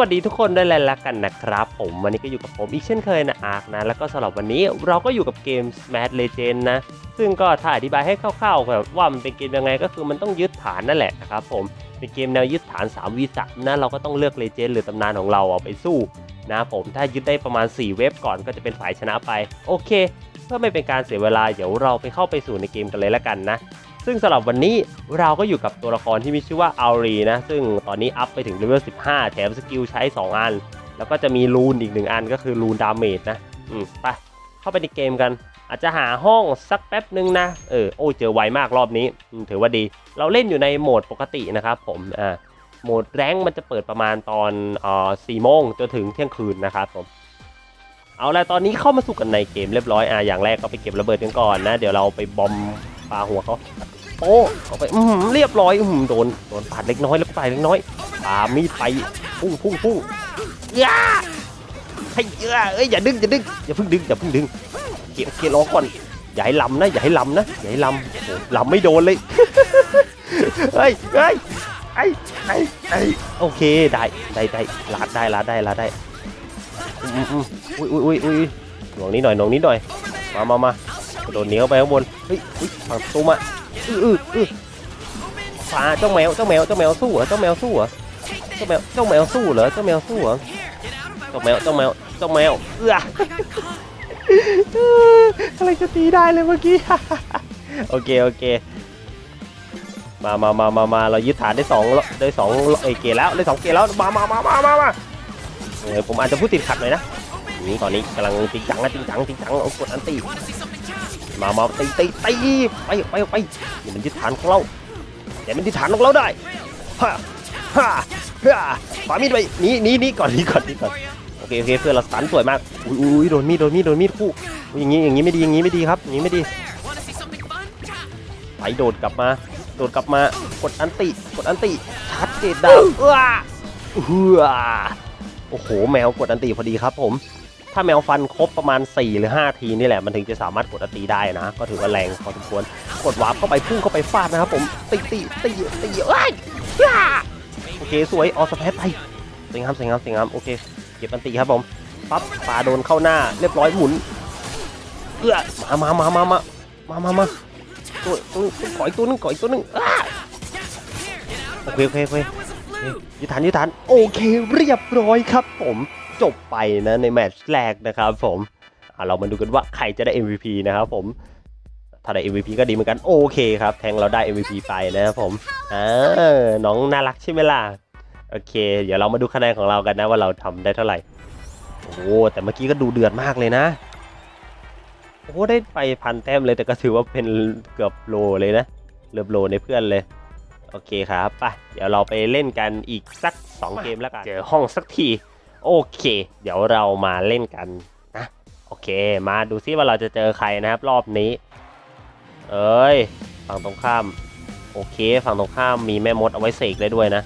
วัสดีทุกคนด้วยเลยลกันนะครับ ผมวันนี้ก็อยู่กับผมอีกเช่นเคยนะอาร์คนะ แล้วก็สำหรับวันนี้เราก็อยู่กับเกม Smash Legend นะ ซึ่งก็ถ้าอธิบายให้คร่าวๆแบบว่ามันเป็นเกมยังไงก็คือมันต้องยึดฐานนั่นแหละนะครับผมเป็นเกมแนวยึดฐาน3 v 3นะเราก็ต้องเลือกเลเจนด์หรือตำนานของเราเอาไปสู้นะผมถ้ายึดได้ประมาณ 4 เว็บก่อนก็จะเป็นฝ่ายชนะไป โอเค เพื่อไม่เป็นการเสียเวลาเดี๋ยวเราไปเข้าไปสู่ในเกมกันเลยละกันนะ ซึ่งสำหรับวันนี้เราก็อยู่กับตัวละครที่มีชื่อว่าอารีนะ ซึ่งตอนนี้อัพไปถึงเลเวล 15 แถมสกิลใช้ 2 อัน แล้วก็จะมีรูนอีก1อันก็คือรูนดาเมจนะ อืม ไปเข้าไปในเกมกัน อาจจะหาห้องสักแป๊บนึงนะ เออ โอ้เจอไวมากรอบนี้ถือว่าดี เราเล่นอยู่ในโหมดปกตินะครับผม อ่า โหมดแรงมันจะเปิดประมาณตอนเอ่อ4โมงจนถึงเที่ยงคืนนะครับผมเอาละตอนนี้เข้ามาสู่กันในเกมเรียบร้อยอ่าอย่างแรกก็ไปเก็บระเบิดกันก่อนนะ เดี๋ยวเราไปบอมปาหัวเขา โอ้เอาไปอือหือเรียบร้อยอือหือโดนโดนปาดเล็กน้อยแล้วก็ปาดเล็กน้อยปามีดไปพุ่งพุ่งพุ่งย่าให้เยอะเอ้ยอย่าดึงอย่าดึงอย่าเพิ่งดึงอย่าเพิ่งดึงโอเคโอเครอก่อนอย่าให้ลำนะอย่าให้ลำนะอย่าให้ลำโอ้โหลำไม่โดนเลยเฮ้ยเฮ้ยไอ้ไอ้ไอ้โอเคได้ได้ได้ลาดได้ลาดได้ลาดได้อืมอืมอืมอุ้ยอุ้ยอุ้ยอุ้ยหน่วงนี้หน่อยหน่วงนี้หน่อยมามามากระโดดเหนียวไปข้างบนเฮ้ยเฮ้ยฝั่งประตูมา อืออืออือฟ้าเจ้าแมวเจ้าแมวเจ้าแมวสู้เหรอเจ้าแมวสู้เหรอเจ้าแมวเจ้าแมวสู้เหรอเจ้าแมวสู้เหรอเจ้าแมวเจ้าแมวเจ้าแมวเอื้ออะไรจะตีได้เลยเมื่อกี้โอเคโอเคมามามามามาเรายึดฐานได้สองได้สองเอเกตแล้วได้สองเกตแล้วมามามามามามาเออผมอาจจะพูดติดขัดหน่อยนะนี่ตอนนี้กำลังจริงจังนะจริงจังจริงจังเอากดอันตี มามาตีตีตีไปไปไปนี่มันยึดฐานของเราอย่ามันยึดฐานของเราได้ฮ่าฮ่าฮ่าปามีดไปหนีหนีหนีก่อนหนีก่อนหนีก่อนโอเคโอเคเพื่อนเราสตันสวยมากอุ้ยอุ้ยโดนมีดโดนมีดโดนมีดคู่อย่างงี้อย่างงี้ไม่ดีอย่างงี้ไม่ดีครับอย่างงี้ไม่ดีไปโดดกลับมา โดดกลับมากดอันติกดอันติชาร์จเกตดาวเอื้อเอื้อโอ้โหแมวกดอันติพอดีครับผม ถ้าแมวฟันครบประมาณ 4 หรือ 5 ทีนี่แหละ มันถึงจะสามารถกดตีได้นะ ก็ถือว่าแรงพอสมควร กดวาร์ปเข้าไปพุ่งเข้าไปฟาดนะครับผม ตีตีตีตีเอ้ยโอเค สวยออสแพทไปสวยงามสวยงามสวยงามโอเค เก็บอันตีครับผม ปั๊บปาโดนเข้าหน้า เรียบร้อยหมุนเอื้อมามามามามามามาตัวตัวขอยตัวนึงขอยตัวนึงโอเคโอเคโอเคยึดฐานยึดฐานโอเคเรียบร้อยครับผม จบไปนะในแมตช์แรกนะครับผมเรามาดูกันว่าใครจะได้ MVP นะครับผมถ้าได้ MVP ก็ดีเหมือนกันโอเคครับ แทงเราได้ MVP ไปนะครับผมอ่าน้องน่ารักใช่ไหมล่ะโอเค เดี๋ยวเรามาดูคะแนนของเรากันนะว่าเราทำได้เท่าไหร่โอ้แต่เมื่อกี้ก็ดูเดือดมากเลยนะโอ้ได้ไปพันแต้มเลยแต่ก็ถือว่าเป็นเกือบโลเลยนะเลือบโลในเพื่อนเลยโอเคครับไปเดี๋ยวเราไปเล่นกันอีกสัก 2 เกมแล้วกันเจอห้องสักที โอเค เดี๋ยวเรามาเล่นกันนะ โอเค มาดูซิว่าเราจะเจอใครนะครับ รอบนี้ เอ้ย ฝั่งตรงข้าม โอเค ฝั่งตรงข้ามมีแม่มดเอาไว้เสกได้ด้วยนะ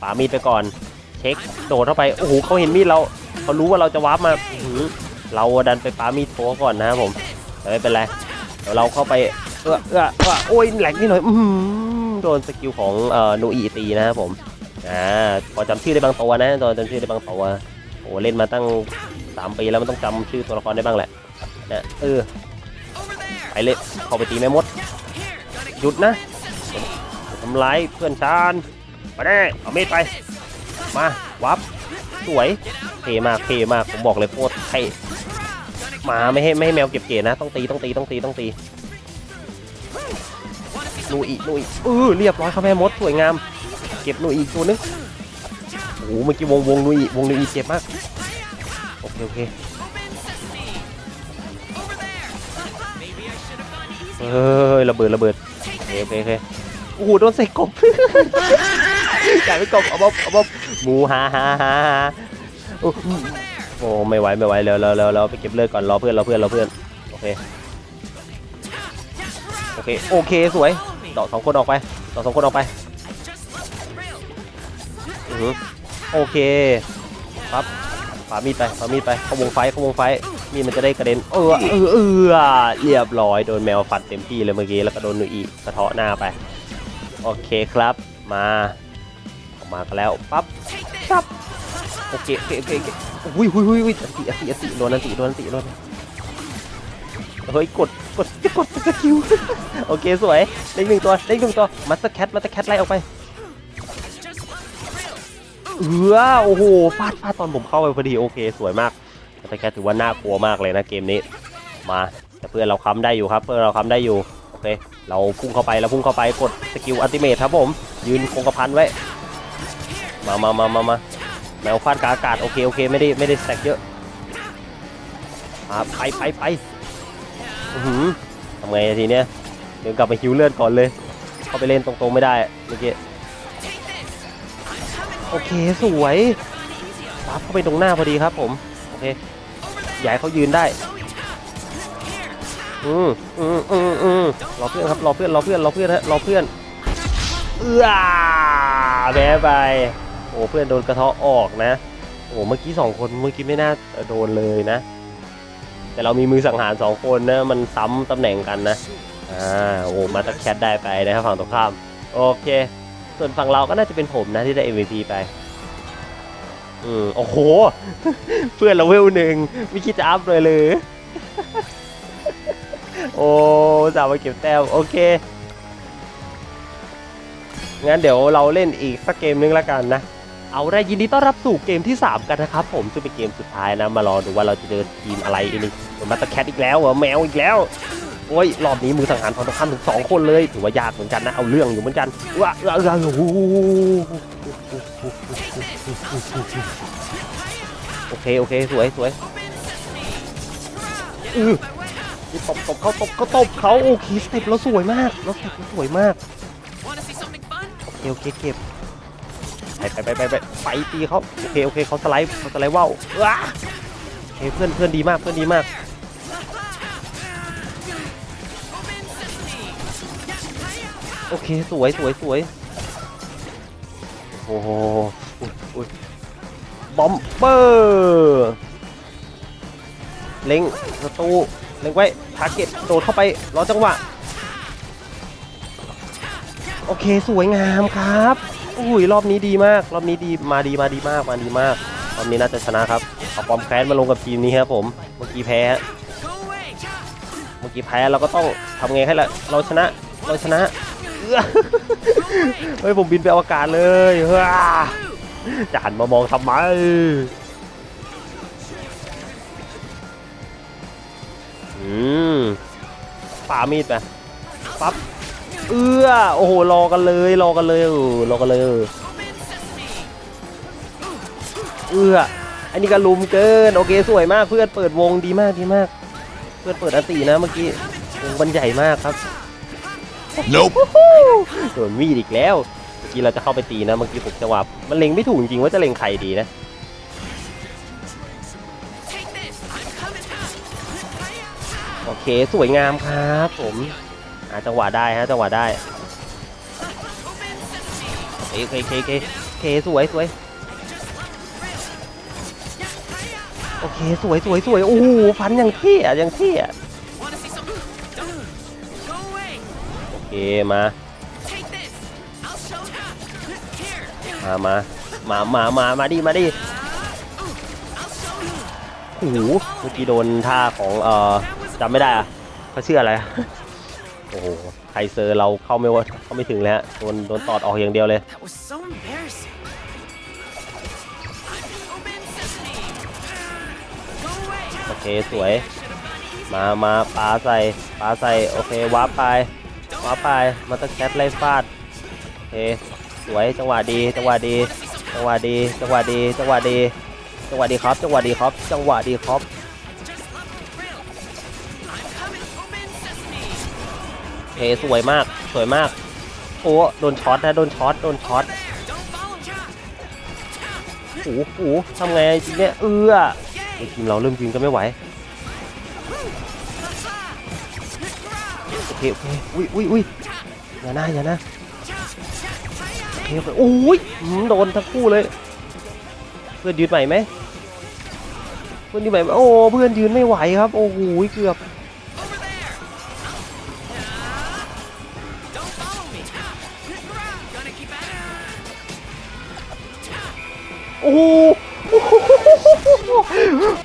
ปามีดไปก่อน เช็คโดดเข้าไป โอ้โหเขาเห็นมีดเรา เขารู้ว่าเราจะวาร์ปมาเราดันไปปามีดโถก่อนนะครับผมแต่ไม่เป็นไร เดี๋ยวเราเข้าไปเออเออเออโอ้ยแหลกนิดหน่อย อือหือโดนสกิลของเอ่อโนอีตีนะครับผม อ่าพอจำชื่อได้บางตัวนะตอนจำชื่อได้บางตัวโอ้เล่นมาตั้งสามปีแล้วมันต้องจำชื่อตัวละครได้บ้างแหละนะเออไปเลยเข้าไปตีแม่มดหยุดนะทำร้ายเพื่อนชานมาได้เอาเมดไป มาวับสวยเทมากเทมากผมบอกเลยโคตรเทมาไม่ให้ไม่ให้แมวเก็บเกศนะ ต้องตีต้องตีต้องตีต้องตีนูอีนูอีเออเรียบร้อยครับแม่มดสวยงาม เก็บหนูอีกตัวนึงโอ้โหเมื่อกี้วงวงนูอีวงนูอีเจ็บมากโอเคโอเคเฮ้ยระเบิดระเบิดโอเคโอเคโอเคโอ้โหโดนใส่กบกลายเป็นกบเอาบ๊อบเอาบ๊อบหมูฮ่าฮ่าฮ่าโอ้โอ้ไม่ไหวไม่ไหวเร็วเร็วเร็วเร็วไปเก็บเลือดก่อนรอเพื่อนรอเพื่อนรอเพื่อนโอเคโอเคโอเคสวยดอสองคนออกไปดอสองคนออกไป โอเคปั๊บปามีดไปปามีดไปเข้าวงไฟเข้าวงไฟมีดมันจะได้กระเด็นเออเออเออเรียบร้อยโดนแมวฟันเต็มที่เลยเมื่อกี้แล้วก็โดนหนูอีกระเทาะหน้าไป โอเคครับมาออกมากันแล้วปั๊บปั๊บโอเคโอเคโอเคโอเคอุ้ยอุ้ยอุ้ยอุ้ยอันติอันติอันติโดนอันติโดนอันติโดนเฮ้ยกดกดกดสกิลโอเคสวยได้อีกหนึ่งตัวได้อีกหนึ่งตัวมัสเตอร์แคทมัสเตอร์แคทไล่ออกไป เออโอ้โหฟาดฟาดตอนผมเข้าไปพอดีโอเค สวยมากมัสเตอร์แคทถือว่าน่ากลัวมากเลยนะเกมนี้ มาแต่เพื่อนเราค้ำได้อยู่ครับ เพื่อนเราค้ำได้อยู่โอเค เราพุ่งเข้าไปเราพุ่งเข้าไปกดสกิลอัลติเมทครับผม ยืนคงกระพันไว้ มามามามามาแมวฟาดกาอากาศโอเคโอเคไม่ได้ไม่ได้แตกเยอะอ่าไปไปไปหือทำไงทีเนี้ยเดินกลับไปฮิวเลือดก่อนเลย เข้าไปเล่นตรงๆไม่ได้เมื่อกี้ โอเคสวยปั๊บเข้าไปตรงหน้าพอดีครับผมโอเคให้เขายืนได้อืมอืมอืมอืมรอเพื่อนครับรอเพื่อนรอเพื่อนรอเพื่อนฮะรอเพื่อนเอื้อแพ้ไปโอ้เพื่อนโดนกระเทาะออกนะโอ้เมื่อกี้สองคนเมื่อกี้ไม่น่าโดนเลยนะ แต่เรามีมือสังหารสองคนนะมันซ้ำตำแหน่งกันนะอ่าโอ้มาตะแคทได้ไปนะครับฝั่งตรงข้ามโอเค ส่วนฝั่งเราก็น่าจะเป็นผมนะที่ได้ MVP ไป อืมโอ้โห เพื่อนเราเวลหนึ่งไม่คิดจะอัพเลยเลยโอ้สาวมาเก็บแต้มโอเค งั้นเดี๋ยวเราเล่นอีกสักเกมนึงแล้วกันนะ เอาได้ยินดีต้อนรับสู่เกมที่ 3 กันนะครับผมซึ่งเป็นเกมสุดท้ายนะ มารอดูว่าเราจะเจอทีมอะไรอีกนี่เป็นมาตาแคทอีกแล้วเหรอแมวอีกแล้ว โอ้ยรอบนี้มือสังหารฝั่งตรงข้ามถึงสองคนเลยถือว่ายากเหมือนกันนะเอาเรื่องอยู่เหมือนกันว้าว้าว้าโอ้โหโอเคโอเคสวยสวยอือตบตบเขาตบเขาตบเขาโอเคสเต็ปเราสวยมากเราสเต็ปเราสวยมากโอเคโอเคเก็บไปไปไปไปไปไปตีเขาโอเคโอเคเขาสไลด์เขาสไลด์ว่าวว้าโอเคเพื่อนเพื่อนดีมากเพื่อนดีมาก โอเค สวยสวยสวยโอ้โหอุ๊ยอุ๊ยบอมเบอร์เล็งประตูเล็งไว้ทาร์เก็ตโดดเข้าไปรอจังหวะ โอเคสวยงามครับอุ้ยรอบนี้ดีมาก รอบนี้ดีมาดีมาดีมากมาดีมากรอบนี้น่าจะชนะครับเอาความแค้นมาลงกับทีมนี้ครับผมเมื่อกี้แพ้เมื่อกี้แพ้เราก็ต้องทำไงให้ละเราชนะเราชนะ เฮ้ยผมบินไปอวกาศเลยเฮ้ยจะหันมามองทำไมอืมปามีดไปปั๊บเอื้อโอ้โหรอกันเลยรอกันเลยรอกันเลยเออ Open sesame. เอื้ออันนี้ก็ลุมเกินโอเคสวยมากเพื่อนเปิดวงดีมากดีมาก เพื่อนเปิดอันตีนะเมื่อกี้วงมันใหญ่มากครับ Nope. โดนมีดอีกแล้วเมื่อกี้เราจะเข้าไปตีนะเมื่อกี้ผมจะว่ามันเล็งไม่ถูกจริงว่าจะเล็งใครดีนะโอเคสวยงามครับ ผมหาจังหวะได้ฮะจังหวะได้โอเคโอเคโอเคโอเคสวยสวยโอเคสวยสวยสวยโอ้โหฟันอย่างเท่อะอย่างเท่อะ มา มามามามามามาดิมาดิโอ้โหเมื่อกี้โดนท่าของเอ่อจำไม่ได้อะเขาชื่ออะไร โอ้โหไคเซอร์เราเข้าไม่ว่าเข้าไม่ถึงเลยฮะโดนโดนตอดออกอย่างเดียวเลยโอเคสวย มามาปาใส่ปาใส่โอเควาร์ปไป วาร์ปไปมาตะแคทไล่ฟาดโอเคสวยจังหวะดีจังหวะดีจังหวะดีจังหวะดีจังหวะดีจังหวะดีครับจังหวะดีครับจังหวะดีครับ Just up the grill. I'm coming. Open sesame. โอสวยมากสวยมากโอ้โดนช็อตนะโดนช็อตโดนช็อตโอ้โหทำไงจริงเนี่ยเอื้อไอทีมเราเริ่มยิงกันไม่ไหว โอเคโอเคอุ้ยอุ้ยอุ้ยอย่านะอย่านะโอเคโอ้ยอืมโดนทั้งคู่เลย เพื่อนยืนใหม่ไหมเพื่อนยืนใหม่ไหมโอ้เพื่อนยืนไม่ไหวครับ โอ้โหเกือบโอ้โห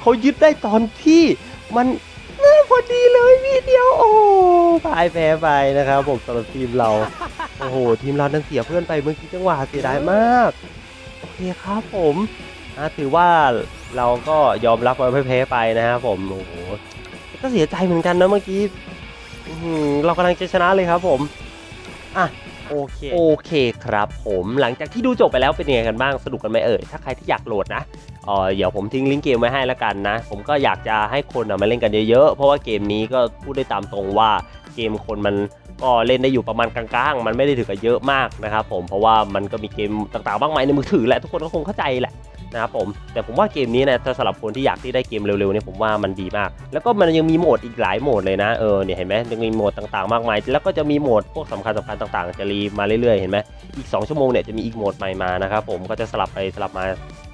เขายึดได้ตอนที่มัน พอดีเลยวีเดียวโอ้พ่ายแพ้ไปนะครับผมสำหรับทีมเรา โอ้โห ทีมเรานั้นเสียเพื่อนไปเมื่อกี้จังหวะเสียดายมาก โอเคครับผมอะถือว่าเราก็ยอมรับว่าแพ้ไปนะครับผม โอ้โห ก็เสียใจเหมือนกันนะเมื่อกี้อื้อหือเรากำลังจะชนะเลยครับผมอะโอเคโอเคครับผมหลังจากที่ดูจบไปแล้วเป็นยังไงกันบ้างสนุกกันไหมเอ่ยถ้าใครที่อยากโหลดนะ เออเดี๋ยวผมทิ้งลิงก์เกมไว้ให้แล้วกันนะ ผมก็อยากจะให้คนอะมาเล่นกันเยอะๆ เพราะว่าเกมนี้ก็พูดได้ตามตรงว่าเกมคนมันก็เล่นได้อยู่ประมาณกลางๆ มันไม่ได้ถือกับเยอะมากนะครับผม เพราะว่ามันก็มีเกมต่างๆมากมายในมือถือแหละทุกคนก็คงเข้าใจแหละนะครับผม แต่ผมว่าเกมนี้นะถ้าสำหรับคนที่อยากที่ได้เกมเร็วๆเนี่ยผมว่ามันดีมาก แล้วก็มันยังมีโหมดอีกหลายโหมดเลยนะ เออเนี่ยเห็นไหมยังมีโหมดต่างๆมากมาย แล้วก็จะมีโหมดพวกสำคัญสำคัญต่างๆ จะรีมาเรื่อยๆ เห็นไหมอีก 2 ชั่วโมงเนี่ยจะมีอีกโหมดใหม่มานะครับผม ก็จะสลับไปสลับมา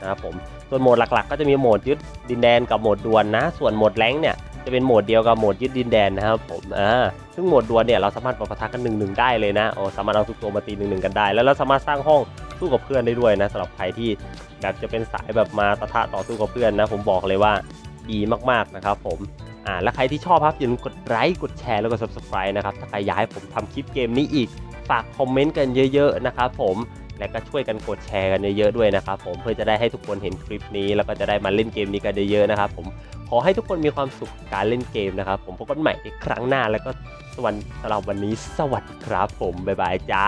นะครับผมส่วนโหมดหลักๆ ก็จะมีโหมดยึดดินแดนกับโหมดดวลนะ ส่วนโหมดแรงเนี่ยจะเป็นโหมดเดียวกับโหมดยึดดินแดนนะครับผมอ่าซึ่งโหมดดวลเนี่ยเราสามารถประทะกันหนึ่งหนึ่งได้เลยนะโอ้สามารถเอาทุกตัวมาตีหนึ่งหนึ่งกันได้ แล้วเราสามารถสร้างห้องสู้กับเพื่อนได้ด้วยนะสำหรับใครที่อยากจะเป็นสายแบบมาปะทะต่อสู้กับเพื่อนนะ ผมบอกเลยว่าดีมากๆนะครับผมอ่าและใครที่ชอบครับอย่าลืมกดไลค์กดแชร์แล้วก็ subscribe นะครับถ้าใครอยากให้ผมทำคลิปเกมนี้อีกฝากคอมเมนต์กันเยอะ ๆ นะครับผม และก็ช่วยกันกดแชร์กันเยอะๆด้วยนะครับผมเพื่อจะได้ให้ทุกคนเห็นคลิปนี้ แล้วก็จะได้มาเล่นเกมนี้กันเยอะๆนะครับผมขอให้ทุกคนมีความสุขกับการเล่นเกมนะครับ ผมพบกันใหม่ในครั้งหน้าแล้วก็สวัสดีสำหรับวันนี้สวัสดีครับผมบ๊ายบายจ้า